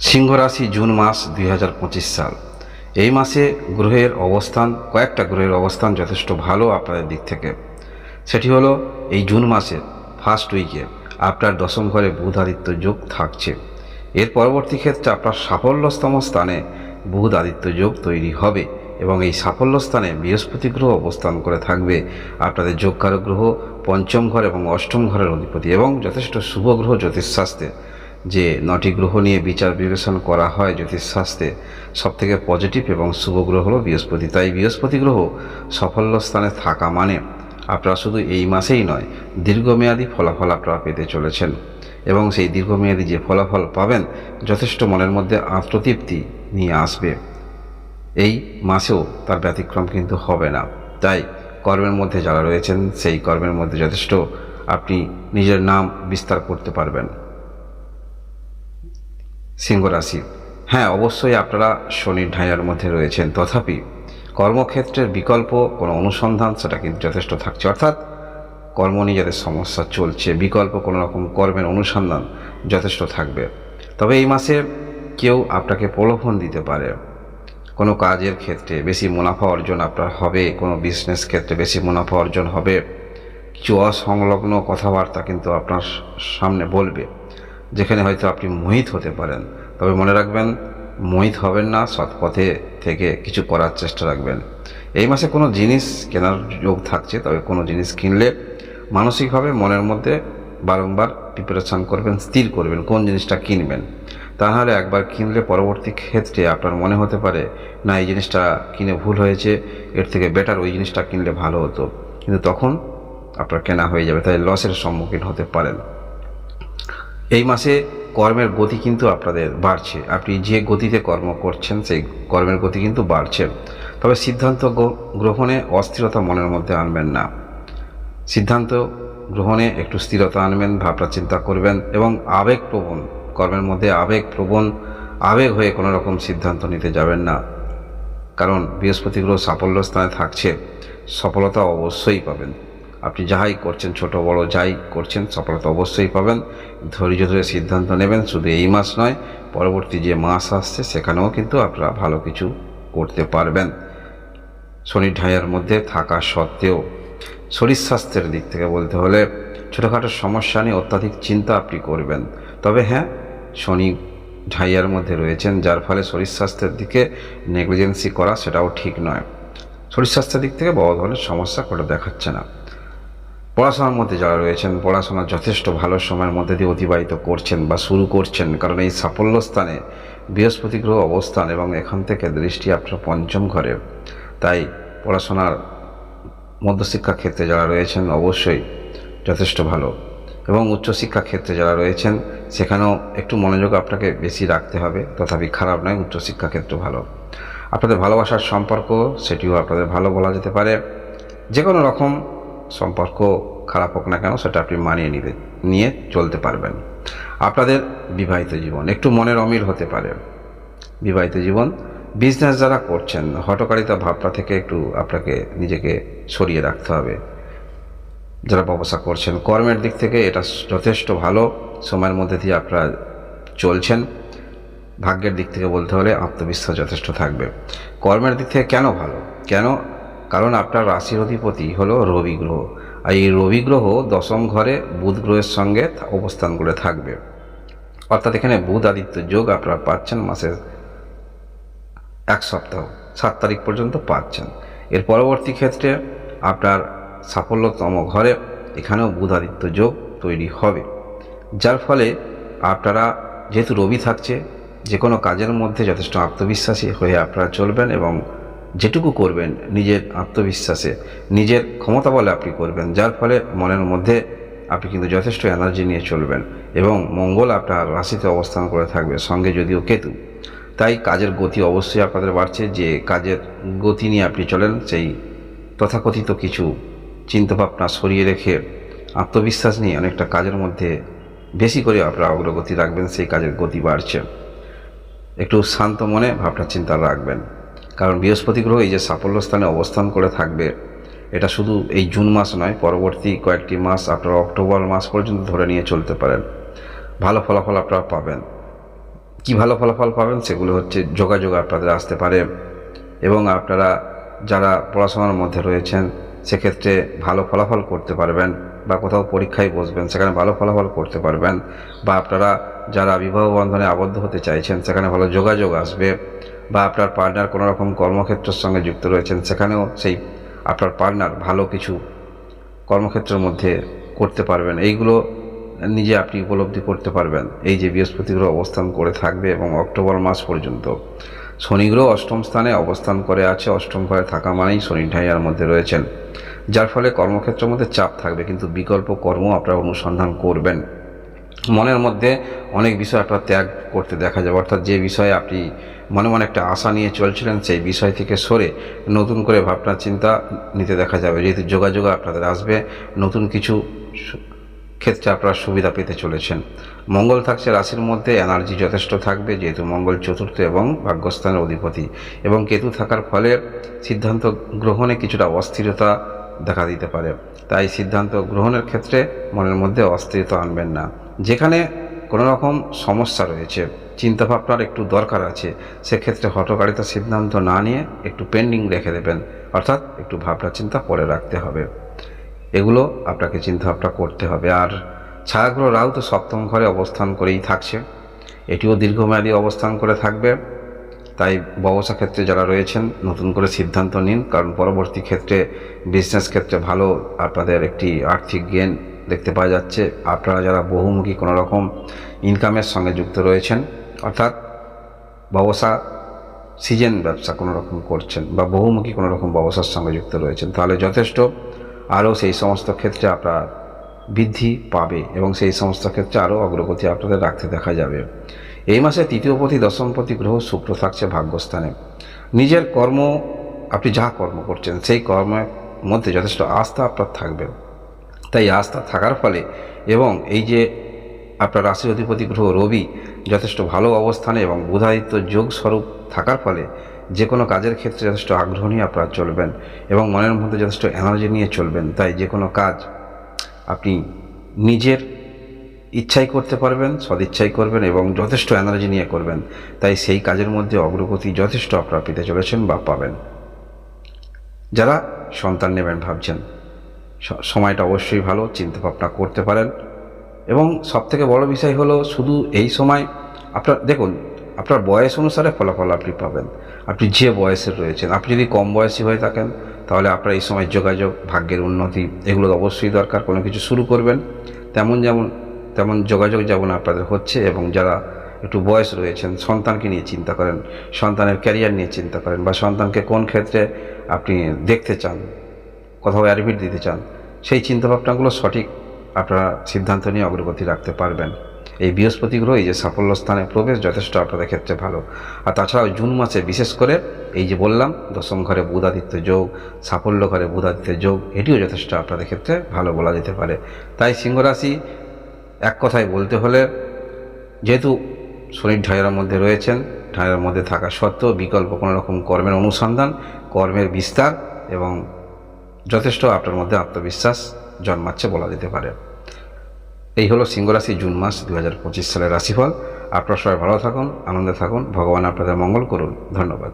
সিংহ রাশি জুন মাস দুই হাজার পঁচিশ সাল। এই মাসে গ্রহের অবস্থান, কয়েকটা গ্রহের অবস্থান যথেষ্ট ভালো আপনাদের দিক থেকে। সেটি হলো এই জুন মাসের ফার্স্ট উইকে আপনার দশম ঘরে বুধ আদিত্য যোগ থাকছে। এর পরবর্তী ক্ষেত্রে আপনার সাফল্যস্তম স্থানে বুধ আদিত্য যোগ তৈরি হবে এবং এই সাফল্য স্থানে বৃহস্পতি গ্রহ অবস্থান করে থাকবে আপনাদের যোগকারক গ্রহ, পঞ্চম ঘর এবং অষ্টম ঘরের অধিপতি এবং যথেষ্ট শুভ গ্রহ, জ্যোতিষশাস্ত্রে। যে নটি গ্রহ নিয়ে বিচার বিবেচনা করা হয় জ্যোতিষশাস্ত্রে, সবথেকে পজিটিভ এবং শুভ গ্রহ হলো বৃহস্পতি। তাই বৃহস্পতি গ্রহ সাফল্য স্থানে থাকা মানে আপনারা শুধু এই মাসেই নয়, দীর্ঘমেয়াদী ফলাফল আপনারা পেতে চলেছেন। এবং সেই দীর্ঘমেয়াদী যে ফলাফল পাবেন, যথেষ্ট মনের মধ্যে আত্মতৃপ্তি নিয়ে আসবে। এই মাসেও তার ব্যতিক্রম কিন্তু হবে না। তাই কর্মের মধ্যে যারা রয়েছেন, সেই কর্মের মধ্যে যথেষ্ট আপনি নিজের নাম বিস্তার করতে পারবেন। সিংহ রাশি। হ্যাঁ অবশ্যই আপনারা শনির ঢাইয়ার মধ্যে রয়েছেন। তথাপি কর্মক্ষেত্রের বিকল্প কোনো অনুসন্ধান, সেটা কিন্তু যথেষ্ট থাকছে। অর্থাৎ কর্ম নিয়ে যাদের সমস্যা চলছে, বিকল্প কোনো রকম কর্মের অনুসন্ধান যথেষ্ট থাকবে। তবে এই মাসে কেউ আপনাকে প্রলোভন দিতে পারে। কোনো কাজের ক্ষেত্রে বেশি মুনাফা অর্জন আপনার হবে, কোনো বিজনেস ক্ষেত্রে বেশি মুনাফা অর্জন হবে। কিছু অসংলগ্ন কথাবার্তা কিন্তু আপনার সামনে বলবে। যেখানে হয়তো আপনি মোহিত হতে পারেন। তবে মনে রাখবেন, মোহিত হবেন না সৎ পথে থেকে কিছু করার চেষ্টা রাখবেন। এই মাসে কোনো জিনিস কেনার যোগ থাকছে, তবে কোনো জিনিস কিনলে মানসিকভাবে মনের মধ্যে বারংবার প্রিপারেশান করবেন, স্থির করবেন, কোন জিনিসটা কিনবেন। তা নাহলে একবার কিনলে পরবর্তী ক্ষেত্রে আপনার মনে হতে পারে, না, এই জিনিসটা কিনে ভুল হয়েছে, এর থেকে বেটার ওই জিনিসটা কিনলে ভালো হতো। কিন্তু তখন আপনার কেনা হয়ে যাবে, তাই লসের সম্মুখীন হতে পারেন। এই মাসে কর্মের গতি কিন্তু আপনাদের বাড়ছে। আপনি যে গতিতে কর্ম করছেন, সেই কর্মের গতি কিন্তু বাড়ছে। তবে সিদ্ধান্ত গ্রহণে অস্থিরতা মনের মধ্যে আনবেন না। সিদ্ধান্ত গ্রহণে একটু স্থিরতা আনবেন, ভাবনা চিন্তা করবেন এবং আবেগপ্রবণ, কর্মের মধ্যে আবেগপ্রবণ, আবেগ হয়ে কোনো রকম সিদ্ধান্ত নিতে যাবেন না। কারণ বৃহস্পতি গ্রহ সাফল্য স্থানে থাকছে। সফলতা অবশ্যই পাবেন। আপনি যাহাই করছেন, ছোট, বড়, যাই করছেন, সফলতা অবশ্যই পাবেন। ধৈর্য ধরে সিদ্ধান্ত নেবেন, শুধু এই মাস নয়, পরবর্তী যে মাস আসছে, সেখানেও কিন্তু আপনারা ভালো কিছু করতে পারবেন। শনি ঢাইয়ার মধ্যে থাকা সত্ত্বেও, শরীর স্বাস্থ্যের দিক থেকে বলতে হলে ছোটোখাটো সমস্যা নিয়ে অত্যাধিক চিন্তা আপনি করবেন। তবে হ্যাঁ শনি ঢাইয়ার মধ্যে রয়েছেন, যার ফলে শরীর স্বাস্থ্যের দিকে নেগলিজেন্সি করা সেটাও ঠিক নয়। শরীর স্বাস্থ্যের দিক থেকে বড় ধরনের সমস্যা করে দেখাচ্ছে না। পড়াশোনার মধ্যে যারা রয়েছেন, পড়াশোনা যথেষ্ট ভালো সময়ের মধ্যে দিয়ে অতিবাহিত করছেন বা শুরু করছেন, কারণ এই সাফল্য স্থানে বৃহস্পতি গ্রহ অবস্থান এবং এখান থেকে দৃষ্টি আপনার পঞ্চম ঘরে। তাই পড়াশোনার মধ্যশিক্ষা ক্ষেত্রে যারা রয়েছেন অবশ্যই যথেষ্ট ভালো এবং উচ্চশিক্ষা ক্ষেত্রে যারা রয়েছেন, সেখানেও একটু মনোযোগ আপনাকে বেশি রাখতে হবে, তথাপি খারাপ নয়, উচ্চশিক্ষা ক্ষেত্র ভালো। আপনাদের ভালোবাসার সম্পর্ক, সেটিও আপনাদের ভালো বলা যেতে পারে। যে কোনো রকম সম্পর্ক খারাপ হোক না কেন, সেটা আপনি মানিয়ে নিতে নিয়ে চলতে পারবেন। আপনাদের বিবাহিত জীবন একটু মনের অমিল হতে পারে। বিবাহিত জীবন বিজনেস যারা করছেন হটকারিতা ভাবটা থেকে একটু আপনাকে নিজেকে সরিয়ে রাখতে হবে। যারা ব্যবসা করছেন, কর্মের দিক থেকে এটা যথেষ্ট ভালো। সময়ের মধ্যে দিয়ে আপনারা চলছেন। ভাগ্যের দিক থেকে বলতে হলে আত্মবিশ্বাস যথেষ্ট থাকবে। কর্মের দিক থেকে কেন ভালো? কেন কারণ আপনার রাশির অধিপতি হলো রবি গ্রহ। আর এই রবি গ্রহ দশম ঘরে বুধ গ্রহের সঙ্গে অবস্থান করে থাকবে। অর্থাৎ এখানে বুধ আদিত্য যোগ আপনারা পাচ্ছেন মাসের এক সপ্তাহ, সাত তারিখ পর্যন্ত পাচ্ছেন। এর পরবর্তী ক্ষেত্রে আপনার সাফল্যতম ঘরে এখানেও বুধ আদিত্য যোগ তৈরি হবে। যার ফলে আপনারা, যেহেতু রবি থাকছে যে কোনো কাজের মধ্যে যথেষ্ট আত্মবিশ্বাসী হয়ে আপনারা চলবেন এবং যেটুকু করবেন নিজের আত্মবিশ্বাসে, নিজের ক্ষমতা বলে আপনি করবেন, যার ফলে মনের মধ্যে আপনি কিন্তু যথেষ্ট এনার্জি নিয়ে চলবেন এবং মঙ্গল আপনার রাশিতে অবস্থান করে থাকবে, সঙ্গে যদিও কেতু। তাই কাজের গতি অবশ্যই আপনাদের বাড়ছে, যে কাজের গতি নিয়ে আপনি চলেন, সেই তথাকথিত কিছু চিন্তাভাবনা সরিয়ে রেখে আত্মবিশ্বাস নিয়ে অনেকটা কাজের মধ্যে বেশি করে আপনারা অগ্রগতি রাখবেন, সেই কাজের গতি বাড়ছে। একটু শান্ত মনে ভাবনা চিন্তা রাখবেন। কারণ বৃহস্পতি গ্রহ এই যে সাফল্য স্থানে অবস্থান করে থাকবে, এটা শুধু এই জুন মাস নয়, পরবর্তী কয়েকটি মাস আপনারা অক্টোবর মাস পর্যন্ত ধরে নিয়ে চলতে পারেন। ভালো ফলাফল আপনারা পাবেন। কি ভালো ফলাফল পাবেন সেগুলো হচ্ছে যোগাযোগ আপনাদের আসতে পারে এবং আপনারা যারা পড়াশোনার মধ্যে রয়েছেন সেক্ষেত্রে ভালো ফলাফল করতে পারবেন বা কোথাও পরীক্ষায় বসবেন, সেখানে ভালো ফলাফল করতে পারবেন বা আপনারা যারা বিবাহ বন্ধনে আবদ্ধ হতে চাইছেন সেখানে ভালো যোগাযোগ আসবে। বা আপনার পার্টনার কোনো রকম কর্মক্ষেত্রের সঙ্গে যুক্ত রয়েছেন, সেখানেও সেই আপনার পার্টনার ভালো কিছু কর্মক্ষেত্রের মধ্যে করতে পারবেন। এইগুলো নিজে আপনি উপলব্ধি করতে পারবেন। এই যে বৃহস্পতি গ্রহ অবস্থান করে থাকবে এবং অক্টোবর মাস পর্যন্ত। শনি গ্রহ অষ্টম স্থানে অবস্থান করে আছে, অষ্টম ঘরে থাকা মানেই শনি ঢাইয়ার মধ্যে রয়েছেন। যার ফলে কর্মক্ষেত্রের মধ্যে চাপ থাকবে, কিন্তু বিকল্প কর্ম আপনারা অনুসন্ধান করবেন। মনের মধ্যে অনেক বিষয় আপনার ত্যাগ করতে দেখা যাবে। অর্থাৎ যে বিষয়ে আপনি মনে মনে একটা আশা নিয়ে চলছিলেন, সেই বিষয় থেকে সরে নতুন করে ভাবনা, চিন্তা নিতে দেখা যাবে। যেহেতু যোগাযোগ আপনাদের আসবে, নতুন কিছু ক্ষেত্রে আপনারা সুবিধা পেতে চলেছেন। মঙ্গল থাকছে রাশির মধ্যে এনার্জি যথেষ্ট থাকবে, যেহেতু মঙ্গল চতুর্থ এবং ভাগ্যস্থানের অধিপতি। এবং কেতু থাকার ফলে সিদ্ধান্ত গ্রহণে কিছুটা অস্থিরতা দেখা দিতে পারে। তাই সিদ্ধান্ত গ্রহণের ক্ষেত্রে মনের মধ্যে অস্থিরতা আনবেন না। যেখানে কোনো রকম সমস্যা রয়েছে, চিন্তাভাবনার একটু দরকার আছে, সেক্ষেত্রে হটকারিতা সিদ্ধান্ত না নিয়ে একটু পেন্ডিং রেখে দেবেন, অর্থাৎ একটু ভাবনা চিন্তা পরে রাখতে হবে। এগুলো আপনাকে চিন্তাভাবনা করতে হবে। আর ছায়াগ্রহ রাহু তো সপ্তম ঘরে অবস্থান করেই থাকছে, এটিও দীর্ঘমেয়াদী অবস্থান করে থাকবে। তাই ব্যবসা ক্ষেত্রে যারা রয়েছেন, নতুন করে সিদ্ধান্ত নিন, কারণ পরবর্তী ক্ষেত্রে বিজনেস ক্ষেত্রে ভালো আপনাদের একটি আর্থিক গেন দেখতে পাওয়া যাচ্ছে। আপনারা যারা বহুমুখী কোনো রকম ইনকামের সঙ্গে যুক্ত রয়েছেন, অর্থাৎ ব্যবসা সিজন ব্যবসা কোনো রকম করছেন বা বহুমুখী কোনো রকম ব্যবসার সঙ্গে যুক্ত রয়েছেন, তাহলে যথেষ্ট। আরও সেই সমস্ত ক্ষেত্রে আপনার বৃদ্ধি পাবে এবং সেই সমস্ত ক্ষেত্রে আরও অগ্রগতি আপনাদের রাখতে দেখা যাবে। এই মাসে তৃতীয়পতি, দশমপতি গ্রহ শুক্র থাকছে ভাগ্যস্থানে। নিজের কর্ম, আপনি যা কর্ম করছেন, সেই কর্মের মধ্যে যথেষ্ট আস্থা আপনার থাকবে। তাই আস্থা থাকার ফলে এবং এই যে আপনার রাশির অধিপতি গ্রহ রবি যথেষ্ট ভালো অবস্থানে এবং বুধাদিত্য যোগ স্বরূপ থাকার ফলে যে কোনো কাজের ক্ষেত্রে যথেষ্ট আগ্রহ নিয়ে আপনারা চলবেন এবং মনের মধ্যে যথেষ্ট এনার্জি নিয়ে চলবেন। তাই যে কোনো কাজ আপনি নিজের ইচ্ছাই করতে পারবেন, সদিচ্ছাই করবেন এবং যথেষ্ট এনার্জি নিয়ে করবেন। তাই সেই কাজের মধ্যে অগ্রগতি যথেষ্ট আপনারা পেতে চলেছেন বা পাবেন। যারা সন্তান নেবেন ভাবছেন সময়টা অবশ্যই ভালো চিন্তা ভাবনা করতে পারেন। এবং সবথেকে বড় বিষয় হলো শুধু এই সময় আপনার, দেখুন, আপনার বয়স অনুসারে ফলাফল আপনি পাবেন। আপনি যে বয়সের রয়েছেন, আপনি যদি কম বয়সী হয়ে থাকেন, তাহলে আপনার এই সময় যোগাযোগ, ভাগ্যের উন্নতি, এগুলো অবশ্যই দরকার, কোনো কিছু শুরু করবেন। তেমন যেমন, তেমন যোগাযোগ যেমন আপনাদের হচ্ছে এবং যারা একটু বয়স রয়েছেন, সন্তানকে নিয়ে চিন্তা করেন, সন্তানের ক্যারিয়ার নিয়ে চিন্তা করেন বা সন্তানকে কোন ক্ষেত্রে আপনি দেখতে চান কোথাও অ্যাডমিট দিতে চান, সেই চিন্তাভাবনাগুলো সঠিক আপনারা সিদ্ধান্ত নিয়ে অগ্রগতি রাখতে পারবেন। এই বৃহস্পতি গ্রহ এই যে সাফল্য স্থানে প্রবেশ যথেষ্ট আপনাদের ক্ষেত্রে ভালো। আর তাছাড়াও জুন মাসে বিশেষ করে এই যে বললাম, দশম ঘরে বুধাদিত্য যোগ, সাফল্য ঘরে বুধাদিত্য যোগ, এটিও যথেষ্ট আপনাদের ক্ষেত্রে ভালো বলা যেতে পারে। তাই সিংহরাশি, এক কথায় বলতে হলে যেহেতু শনির ঢাইয়ের মধ্যে রয়েছেন, ঢাইয়ের মধ্যে থাকা সত্ত্বেও বিকল্প কোনো রকম কর্মের অনুসন্ধান, কর্মের বিস্তার এবং যথেষ্ট আপনার মধ্যে আত্মবিশ্বাস জন্মাচ্ছে বলা যেতে পারে। এই হলো সিংহরাশি জুন মাস দু হাজার পঁচিশ সালের রাশিফল। আপনার সবাই ভালো থাকুন, আনন্দে থাকুন। ভগবান আপনাদের মঙ্গল করুন। ধন্যবাদ।